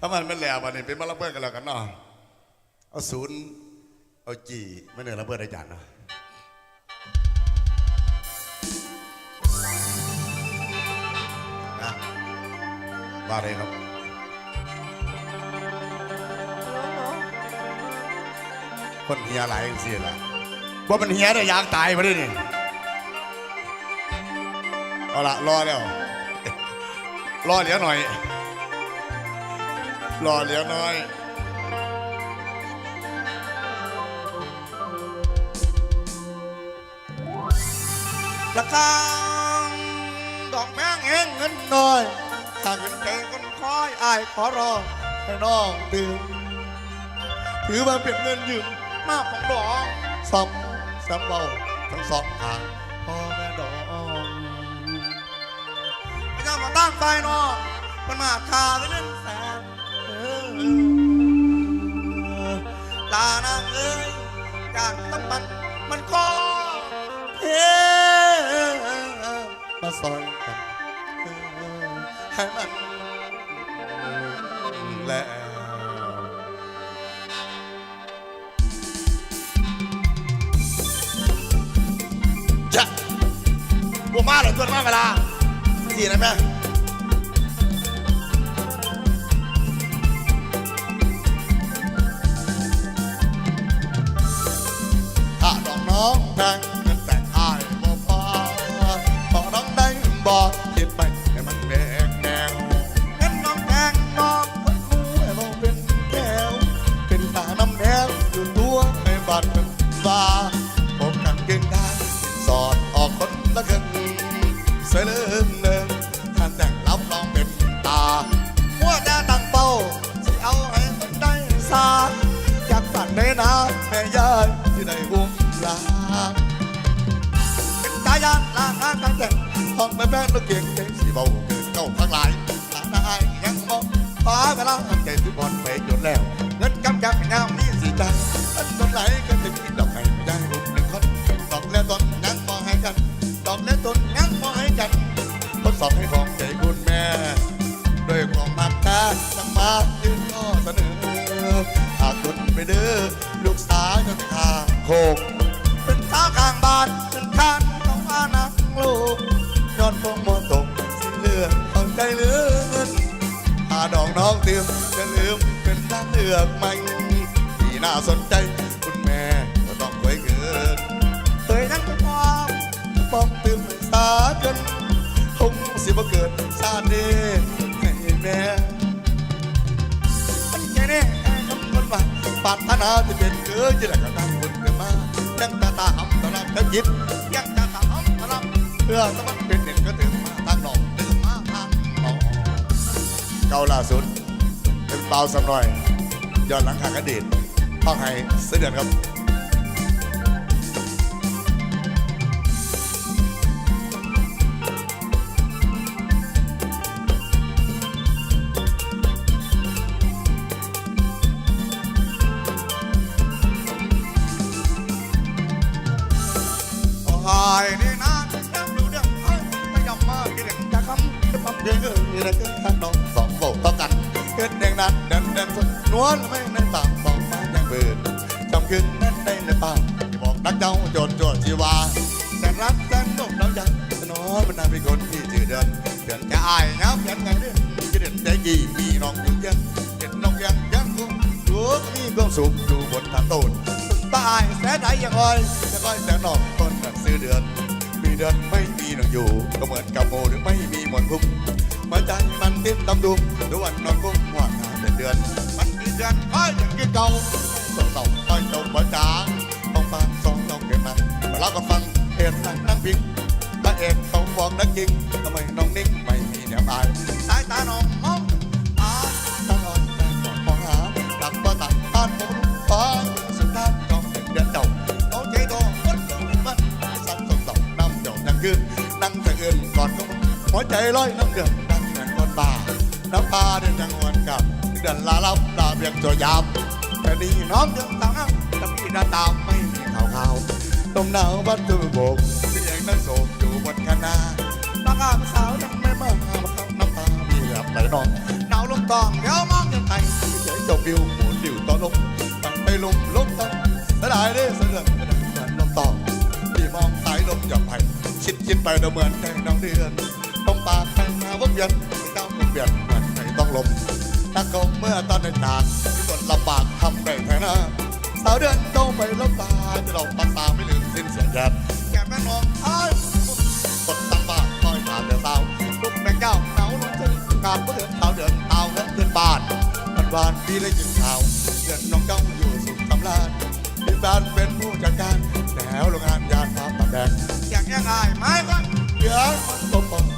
ถ้ามันไม่แล้ววันนี้เป็นมาละเบิดกันแล้วกันเนาะเอาศูนย์เอาจีไม่เหนือละเบิดอาจารย์เนาะนะว่าอะไรครับคนเฮียหลายอย่างสิล่ะว่ามันเฮียได้ยางตายมาด้วยนี่เอาละรอแล้วรอเหลียวหน่อย รอเหลียวหน่อย ละกังดอกแมงเองเงินน้อยถ้าเงินใจคนคอยอายขอรอให้น้องตื่นถือว่าเป็นเงินยืมมากของดอกซ้ำซ้ำเบาทั้งสองทางพ่อแม่ดอกพระเจ้ามาตั้งใจน้องมันมาคาไปเล่นแสน เออลานางเอ้ยการต้องมันมันก็เฮ้มาซอยกันให้มันแล้วจะบวมาเหรอตัวมาเวลาสี่นะแม่ ได้บ เบาเกิดเก้าทั้งหลายตาหน้าอายยังมองฟ้าเวลาใจสิบอลไปจน องเติมจะลืมเป็นทางเลือกใหม่ที่น่าสนใจคุณแม่ก็ต้องไว้เกินเคยนั่งความป้องตื่มให้สากันคงสิบ่เกิดชาตินี้ให้แม่มันแค่นี้แค่คำคนว่าปรารถนาที่เป็นเกิดที่แหละก็ตั้งคนเกิดมายังตาตาหำตาลับกันยิบยังจะถามมารับเพื่อสมันเป็นเด่นก็ถึงมาทางหนอกตื่นมาทางหนอกเก่าล่าสุด เป็นเปล่าสำหน่อยย้อนหลังขากระเด็นต้องให้เสด็จครับ นสุดนวลไม่ในตามบอกมาอย่างเบิดจำคืนนั้นได้ในป่าที่บอกนักเจ้าโจรโจรชีวาแต่รักแต่นกเราจังสนอมันน่าเป็นคนที่ชื่อเดินเดินแค่อายเงาเพียงไงเด้อจะเดินใจกี่พี่น้องอยู่ยังเห็นน้องยังยังคงรู้มีความสุขอยู่บนทางโตนตายแสนไหนยังอ้อยจะก้อยแสงนอกคนนังซื้อเดือนมีเดือนไม่มีหนังอยู่ ก็เหมือนกับโมหรือไม่มีหมอนพุ่มมาใจมันดิ้นตำดุมหรือวันนอนกุ้งหัวหาเป็นเดือนมัน เดือนอ้อยยังกี่เก่าสองสองคอยจมบ่จางต้องฟังสองน้องเกิดมามาเล่าก็ฟังเหตุนั่งนั่งพิงพระเอกเขาบอกนักจริงทำไมน้องนิ่งไม่มีแนวอายสายตาน้องมองตาตั้งอ่อนใจก่อนมองหาหลักบ่ตัดต้านผมฟ้าสุดท้ายน้องเป็นเดือนเจ้าน้องใจโตคนตรงมันสันสองสองน้ำเจ้านั่งคืนนั่งจะเอื่นก่อนก็หัวใจลอยน้ำเดือดนั่งเหมือนคนบ้าน้ำตาเดินจังหวนกับ ดือนลาลับลาเบียงตัวยามแต่ดีน้องยังตามแต่พี่ดาตามไม่มีข่าวข่าวลมหนาวบ้านตัวบกเสียงนั่งโศกอยู่บนคณะปากกาสาวยังไม่มามาข้าน้ำตาพี่แบไหลนองหนาวลงตองเดี๋ยวมองยังไงเฉยเจ้าบิวหมุนดิวต่อลมตั้งไปลมลมตั้งเสียดายเด้เสือมกระดังเหมือนลมตองที่มองสายลมหย่อมไผ่ชิดชิดไปเดาเหมือนใจน้องเดือนต้องปากไปมาวนเวียนเจ้าเปลี่ยนเหมือนใจต้องลม นักกเมื่อตอนได้จากที่ตนลำบากทำได้แท้นะสาวเดือนต้องไปลบตาจะเราปัสตาไม่ลืมสิ้นเสียงแกแกแม่มองท้ายกดตั้งบ้านคอยถามเดือดสาวลูกแม่เจ้าหนาวลงถึงกาบเพื่อนสาวเดือนเอาเงินเดือนบาทวันวานพี่ได้ยินข่าวเดือนน้องเจ้าอยู่สุขสำราญพี่บ้านเป็นผู้จัดการแล้วโรงงานยานฟ้าปากแดงอยากยังไงไหมก็เดือนมันตกปอง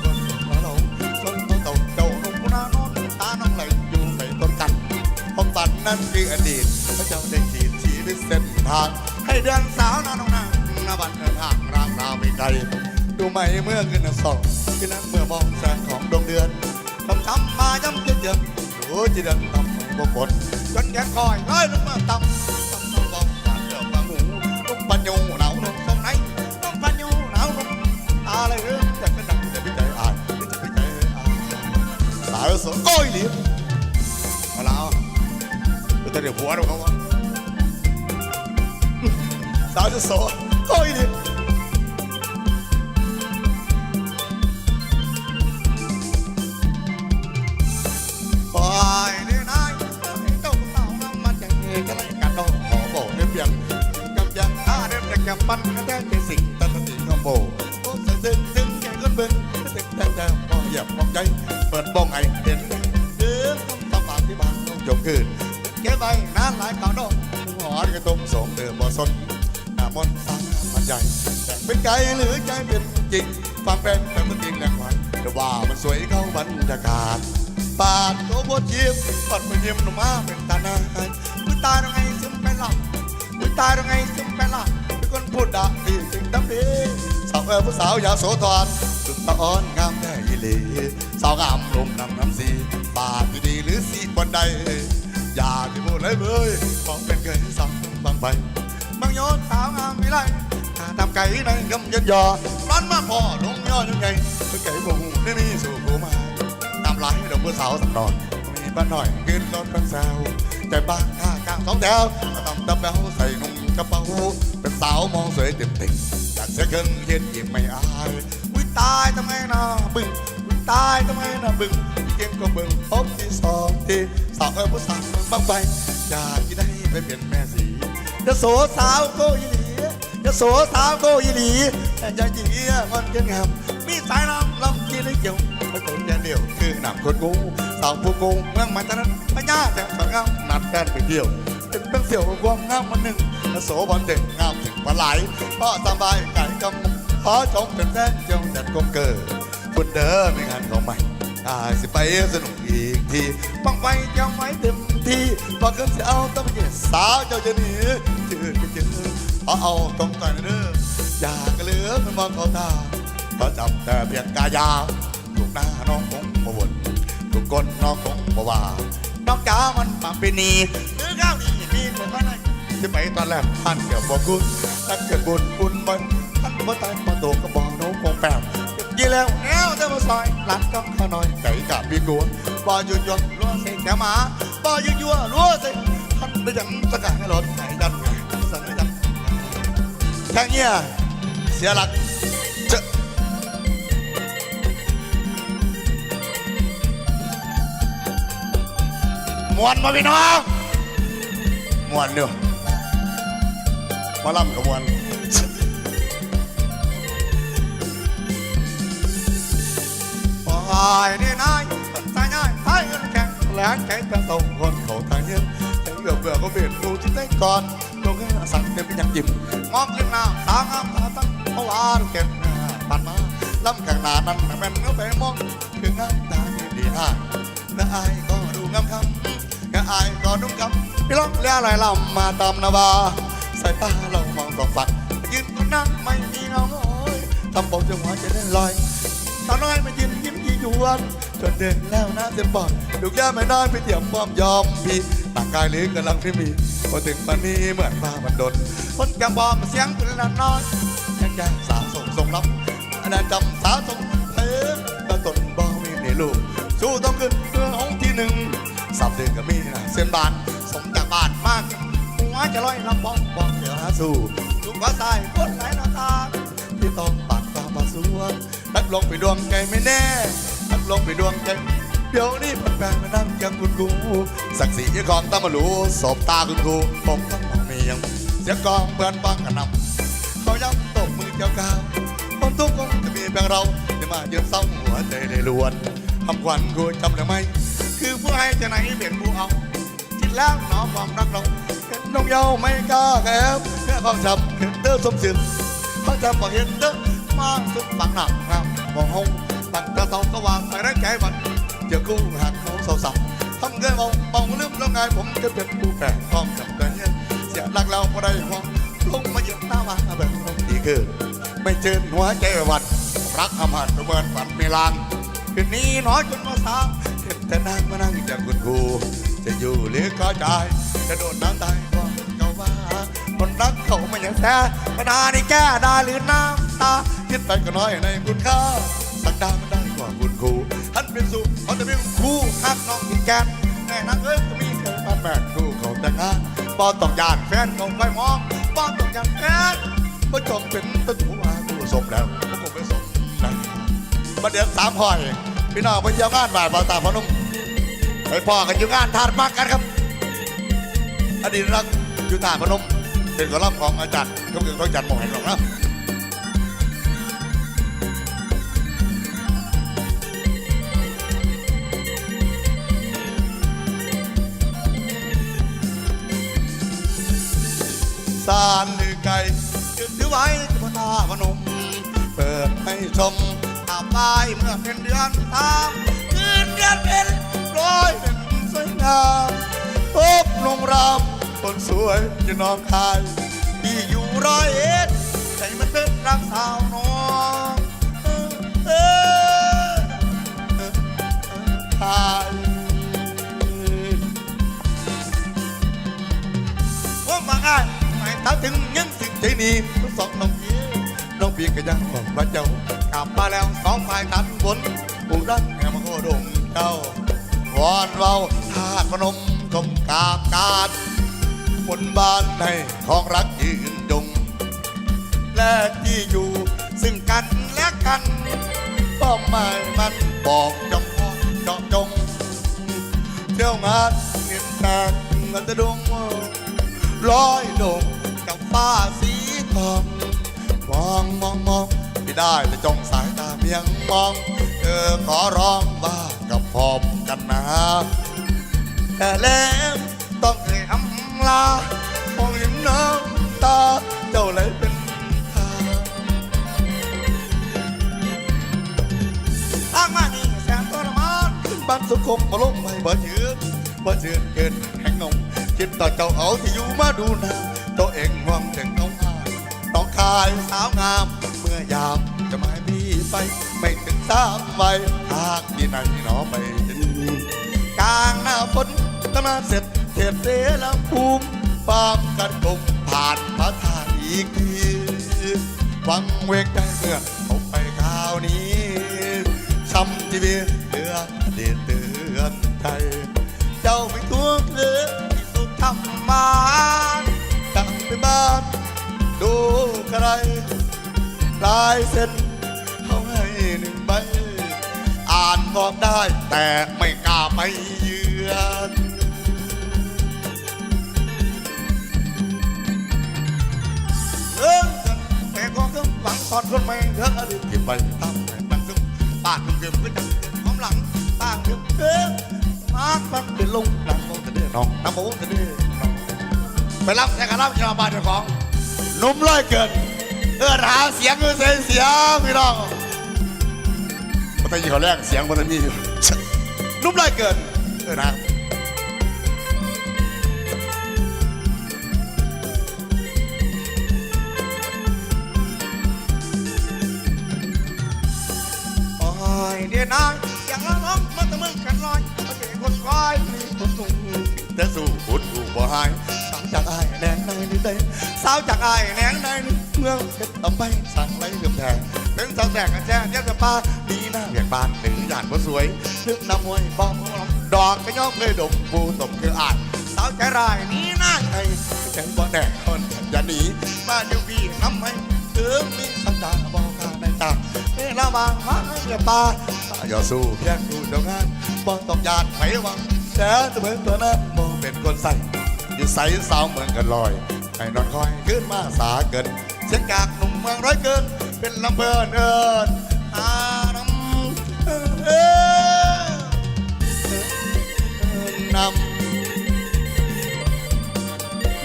ความฝันนั้นคืออดีตพระเจ้าได้ขีดชีวิตเส้นทาง ให้เดือนสาวนาน้องนางนาบันเดินทางรางราวไปไกลดูไหมเมื่อขึ้นสองที่นั้นเมื่อมองแสงของดวงเดือนคำช้ำมาย้ำเยือนโอ้จีเดินทำบกบนจนแกคอยเอ้ยลงมาต่ำทำต้องบอกผ่านเรื่อบางหูลูกปัญญูหนาวลงตรงไหนต้องพันอยู่หนาวลงอะไรเรื่องอยากจะดังจะพิจัยอ่านจะพิจัยอ่านสาวสวยโอ้ยหลีเอาละ เอาจะเดี๋ยวผัวเราเขาวะสาวจะโสด ใหญ่แต่เป็นไกลหรือใจเป็นจริงฟังเป็นแต่มันจริงแรงหวานแต่ว่ามันสวยเข้าบรรยากาศปาดโตบชีพปัดมาเยี่ยมหนุ่มาเป็นตาหน้ามึงตาตรงไงซึมไปหลับมึงตาตรงไงซึมไปหลับเป็นคนพูดด่าที่สิ่งดำดีสาวเออผู้สาวยาโสธรสุดตะอ่อนงามแท้อีหลีสาวงามลมนำน้ำสีปากดีหรือสีบนใดอยากจะพูดเลยเลยของเป็นเคยสั่งบางไป บางโยนสาวงามไม่ไรถ้าทำไก่ในกำยันยอร้อนมาพอลงยอดยังไงคือไก่บ่หูไม่มีสู่กูมาตามหลายดอกผู้สาวสักดอนมีบ้านหน่อยขึ้นรถเป็นแซวใจบ้านข้ากลางสองแถวก็ต้องดับแบลใส่นุ่งกระเป๋าเป็นสาวมองสวยเต็มติ่งอยากเสียเกินเย็นยิ้มไม่อายวิตายทำไมนะบึ้งวิตายทำไมนะบึ้งเกมก็บิ่งพบที่สองที่สาวเออผู้สาวบางไปอยากที่ได้ไปเป็นแม่สี จะโสสาวโกอีหลีจะโสสาวโกอีหลีแต่จะจีมันจะงามมีสายน้ำลำที่ได้เกี่ยวไม่ถึงแค่เดียวคือหนักคนกูสาวผู้กูเมืองมันจะนั้นพญาแต่สวงามนัดกันไปเที่ยวเป็นเสี่ยวความงามมันหนึ่งและโสบอลเด็กงามถึงปลาไหลเพราะสบายไก่กำขอจงเป็นแฟนเจ้าจัดกงเกิดคุณเด้อไม่งานของใหม่ อาสิไปสนุกอีกทีบังไฟจะไว้เต็มที่พอขึ้นสิเอาต้องไปเย็นสาวเจ้าจะหนีจืดไปจืดเอาเอาตรงต่อยเด้ออยากเหลือมันมองเขาตาเขาจับแต่เพียงกายาถูกหน้าน้องคงบ่บ่นถูกก้นน้องคงบ่ว่าน้องจ๋ามันมาเป็นนีหรือข้าวนี่มีคนมาไหนที่ไปตอนแรกท่านเกี่ยวบอกคุณถ้าเกิดบุญบุญบนท่านบ่ตายมาโตก็บอกน้องคงแปบ ยี่แล้วแนวเจ้ามาซอยหลังกำข้าน้อยไก่กับพี่กัวนบ่หยุดหย่อนรัวเสกแกหมาบ่ยั่วยั่วรัวเสกท่านได้ยังสกัดให้รถไหนดันสั่งให้ดันแค่เงี้ยเสียหลักเจอมวนมาพี่น้องมวนเดียวมาล่ำกับมวน ปล่อยนี่นายสายง่ายท้ายเงินแข็งแหลงใจเติมตรงคนเขาทางเงี้ยแต่เบื่อเบื่อก็เปลี่ยนดูที่ได้ก่อนลงให้สั่งเต็มเป็นอย่างจิ้มมองขึ้นหน้าสางามตาตั้งเพราะว่าเก็บปันมาล้ำข้างหน้านั้นแม่นเงาไปมองคืองามตาดีห่างและอายวนจนเดินแล้วน้าเต็มปอดลูกแย่ไม่น้อยไปเตียมพร้อมยอมพี่ต่างกายหรือกำลังที่มีพอถึงปันนี้เหมือนฟ้ามันดนคนแกบอมเสียงเป็นละน้อยยังยังสาวส่งส่งรับอันนั้นจำสาวส่งเพลงตะตนบ่มีในลูกสู้ต้องขึ้นเพื่อห้องที่หนึ่งสับเดือนก็มีนะเส้นบานสมจากบานมากหัวจะลอยลำบองบองเดี๋ยวหาสู้ลูกว่าสายคนไหนหน้าตาที่ต้องปากตาปาสวงนักลงไปดวงใจไม่แน่ นักลงไปดวงใจเดี๋ยวนี้มันแปลงมานั่งยังคุณครูศักดิ์ศรีของตามาลูสบตาคุณครูผมต้องมองเมียงเสียงกองเพื่อนฟังกันนำเขาย้ำตบมือเกี่ยวกาวผมทุกคนจะมีเพียงเราจะมาเยือนเศร้าหัวใจได้ล้วนคำขวัญกูจำได้ไหมคือผู้ให้จะไหนเป็นผู้เอาคิดแล้วหนอความรักเราเห็นน้องเยาไม่กล้าแอบแค่ความจำเห็นเธอสมศิลเขาจำบอกเห็นเธอมาสุดฝังหนักครับมองห้อง ตั้งแต่เสาก็วางใส่แรงใจมันเจอกูหักเขาเสาสับทำเกินมองมองลืมแล้วไงผมจะเป็นผู้แฝงต้องจำได้เสียหลักเราพอได้ห่วงลงมาเหยียบหน้ามาแบบน้องดีเกินไม่เจอหัวใจหวัดรักอำหันประเมินฝันไม่ลางคืนนี้หนอยจนมาสามเห็นแต่นางมานั่งจากคุณครูจะอยู่หรือก็ใจายจะโดดน้ำตายก็เจ้าว่าคนรักเขาไม่ยังแท้ปัญหานี่แก้ได้หรือน้ำตาคิดไปก็น้อยในคุณค่า สักดามันได้กว่าคุณครูท่านเป็นสุขเขาจะเป็นครูฮักน้องกินแกนแน่นักเอ้ยก็มีเธอมาแบกครูเขาแต่งงานปอต้องยานแฟนเขาไปมองปอต้องยานแฟนก็จงเป็นต้นหัวกูสมแล้วก็คงไม่สมนะมาเดือนสามหอย พี่น้องไปเที่ยวงานบ่ายบาตาพนมไปพ่อกันอยู่งานทานมากกันครับ อดีตรักอยู่ทานพนมเป็นกอลัมน์ของอาจารย์ก็คือต้องจัดหมอเห็นหรอกนะานหรือไก่ยึดถือไว้ที่พระตาพนม เปิดให้ชมอาบายเมื่อเป็นเดือนตามคืนเดือนเป็นร้อยเป็นสวยงามพบลงรำคนสวยจะนองคายที่อยู่ร้อยเอ็ดใจมันเป็นรักสาวน้อย สิ่งใจนี้ทั้งสองน้องพี่น้องพี่ก็ยังบอกว่าเจ้ากลับมาแล้วสองฝ่ายตัดบนผู้รักแห่งมโคดงเจ้าวอนเว้าท่าพนมกมกาบกาบบนบ้านให้ของรักยืนยงและที่อยู่ซึ่งกันและกันก็ไม่มันบอกจำพอจาะจงเที่ยวงานเงินแตกเงินจะดงร้อยดง กับฟ้าสีทองมองมองมองไม่ได้แต่จ้องสายตาเพียงมองเธอขอร้องว่ากับพอมกันนะแต่แล้วต้องเอ่ยอำลามองเห็นน้ำตาเจ้าเลยเป็นทางทางมานี่แสนทรมานขึ้นบ้านสุขมมาลงไม่บ่เยืนบ่เยืนเกินแห่งนงคิดต่อเจ้าเอาที่อยู่มาดูนา ตัวเองห่วงถึงน้องอายน้องคายสาวงาม เมื่อยามจะมาให้พี่ไป ไม่ถึงสามวัยทางที่ไหนหนอไปจะดีกลางหน้าฝนตะมาเสร็จเทศเสลภูมิฟามกันกลมผ่านพระธาตุอีกทีวังเวงใจเมื่อเขาไปข่าวนี้ช้ำทีวีเรือเดเตือนไทยเจ้าไม่ทวงเรือที่สุขทำมาานดูใครลายเส้นเขาให้หนึ่งใบ อ่านบอกได้แต่ไม่กล้าไปเยือนเรื่องแต่ก็ต้องหลังตอนคนไม่เถอะอดีตที่ไปทำแต่ตั้งซึ่งบ้านเกิมก็จะความหลังต่างเดิมเดิมมากมันเป็นลงน้ำโมจะเด้อน้องน้ำโมจะเด้อน้อ ไปรับแทนกันรับชาวบ้านเจ้าของหนุ่มร้อยเกินเออหาเสียงเออเสียงเสียงพี่น้องปกติเขาแรกเสียงมันมีอยู่นุ่มร้อยเกินเออนะโอ้ยเดี๋ยวนางอย่างละน้องมันตะมึงกันลอยมาเจอคนคอยมีคนสูงแต่สู้พุดอยู่บ่หาย แดงในนี่เต้สาวจากอายแดงในนี่เมืองเพชรตำไปสั่งไรเกือบแทงเป็นสาวแตกกันแจ้งยัดกระปาดีหน้าเบียกบานหรือหยาดบ่สวยนึกน้ำมวยบอกดอกก็ย่อมเคยดมปูตมคืออาจสาวใจร้ายนี้หน้าไงฉันบ่แน่คนอย่าหนีมาอยู่พี่ทำให้ถึงมีสัญญาบอกกล้าในตาเวลาบางมาเรียป่าอย่าสู้เพียงดูเดียวงานบ่ต้องยานไผหวังแต่เหมือตัวนั้นบ่เป็นคนใส่ อยู่ใสสาวเมืองกันลอยให้นอนคอยขึ้นมาสาเกินเสียงจากหนุ่มเมืองร้อยเกิน เป็นลำเพลินเอินอานำเอินเอินำ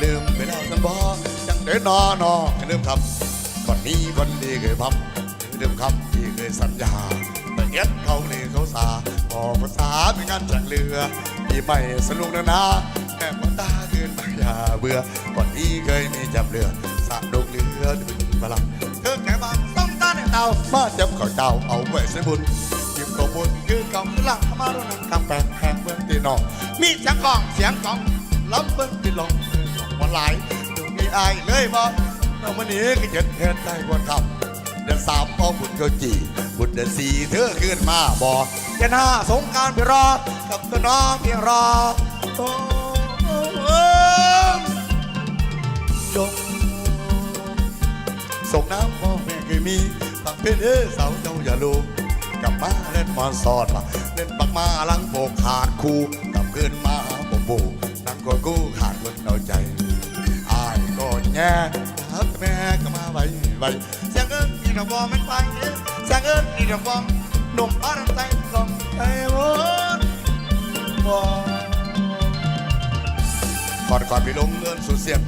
ลืมไปแล้วสันบอจังเดินนอนอให้ลืมคำวันนี้วันดีเคยพัมลืมคำที่เคยสัญญาไปเอ็ดเขาเลยเขาสาออกภาษาเป็นงานจากเรือที่ไม่สนุกนะนะแค่มาตาคืนมา อย่าเบื่อวันนี้เคยมีจับเรือสะดกเรือถึงพลังเธอแค่บางต้องตาในเตามาจับข้าวเจ้าเอาไว้ใส่บุญหยิบข้าวบุญคือกำลังมาดูนังกำแพงแหงเมืองตีนองมีเสียงกลองเสียงกลองล้ำเบิ้งตีลองวันหลดูมีอายเลยบ่เราวันนี้ก็เจ็ดเฮ็ดได้วันคำเดือนสามพอบุญเขาจีบุญเดือนสี่เธอขึ้นมาบ่เดือนห้าสงกรารไปรอกับตัวน้องเพียงรอ จงส่งน้ำพ่อแม่เคยมีฟังเพลงเอ้สาวเจ้าอย่าลูกกลับมาเล่นมอนสอดมาเล่นปักมาลังโบกขาดคู่กลับขึ้นมาบ่บูนั่งกอดกู้ขาดคนเอาใจอายก็แย่ฮักแม่ก็มาไว้ไว้เสียงเอิ้นนี่ดอกบอมันไปเด้อเสียงเอิ้นนี่ดอกบอหนุ่มบ้านใจกองไอ้วนบอก่อนก่อนไปลงเงินสู่เสียง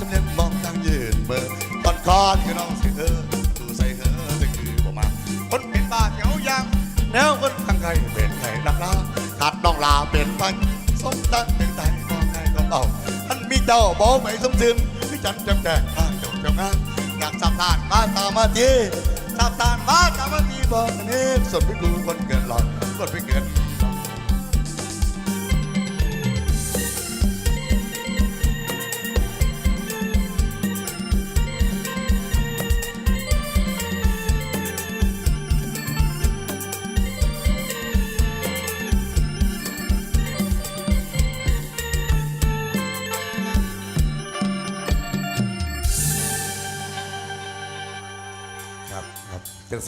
จำเนียนมองทางยืนเบอร์ก่อนก่อนคือน้องสิเธอดูใส่เธอจะคือบ่มา คนเป็นบ้าเขียวยังแนวคนทางไกลเป็นไข่ลักลาขาดน้องลาเป็นพันสมตั้งเป็นใจมองไงก็เอาท่านมีเจ้าบอกไม่สมถึงพี่จันจำแจกข้าเจ้าเจ้างานอยากสับทานมาตามมาทีสับทานมาตามมาทีบอกนี้สดไปกูคนเกินหลอดคนไปเกิน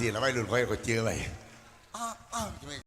สี่แล้วไม่รุ่นค่อยก็เจอไป